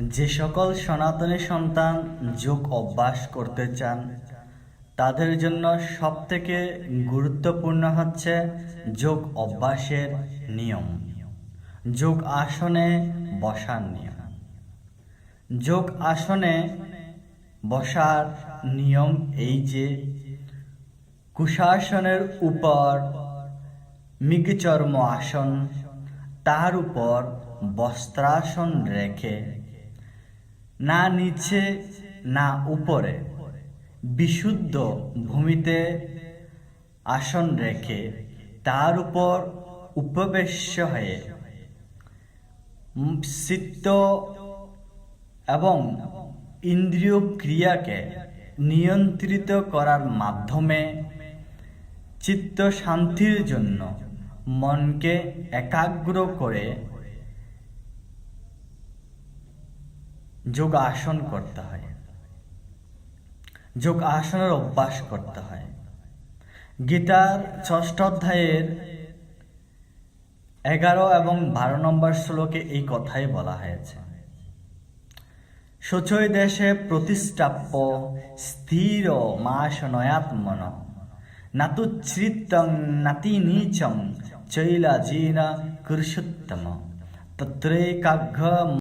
যে সকল সনাতনী সন্তান যোগ অভ্যাস করতে চান, তাদের জন্য সবথেকে গুরুত্বপূর্ণ হচ্ছে যোগ অভ্যাসের নিয়ম। যোগ আসনে বসার নিয়ম। যোগ আসনে বসার নিয়ম এই যে, কুশাসনের উপর মৃগচর্ম আসন, তার উপর বস্ত্রাসন রেখে না নিচে, না উপরে, বিশুদ্ধ ভূমিতে আসন রেখে তার উপর উপবেশ্য হয়ে চিত্ত এবং ইন্দ্রিয় ক্রিয়াকে নিয়ন্ত্রিত করার মাধ্যমে চিত্ত শান্তির জন্য মনকে একাগ্র করে যোগ আসন করতে হয়। যোগ আসনের অভ্যাস করতে হয়। গীতার ষষ্ঠ অধ্যায়ের এগারো এবং বারো নম্বর শ্লোকে এই কথাই বলা হয়েছে। শোচয় দেশে প্রতিষ্ঠাপ্য স্থির মাস মাসনয়াত্মন নাতুচ্ছৃতং নাতি নীচং চৈলা জীনা কুরুষোত্তম। তত্রেকাঘ্র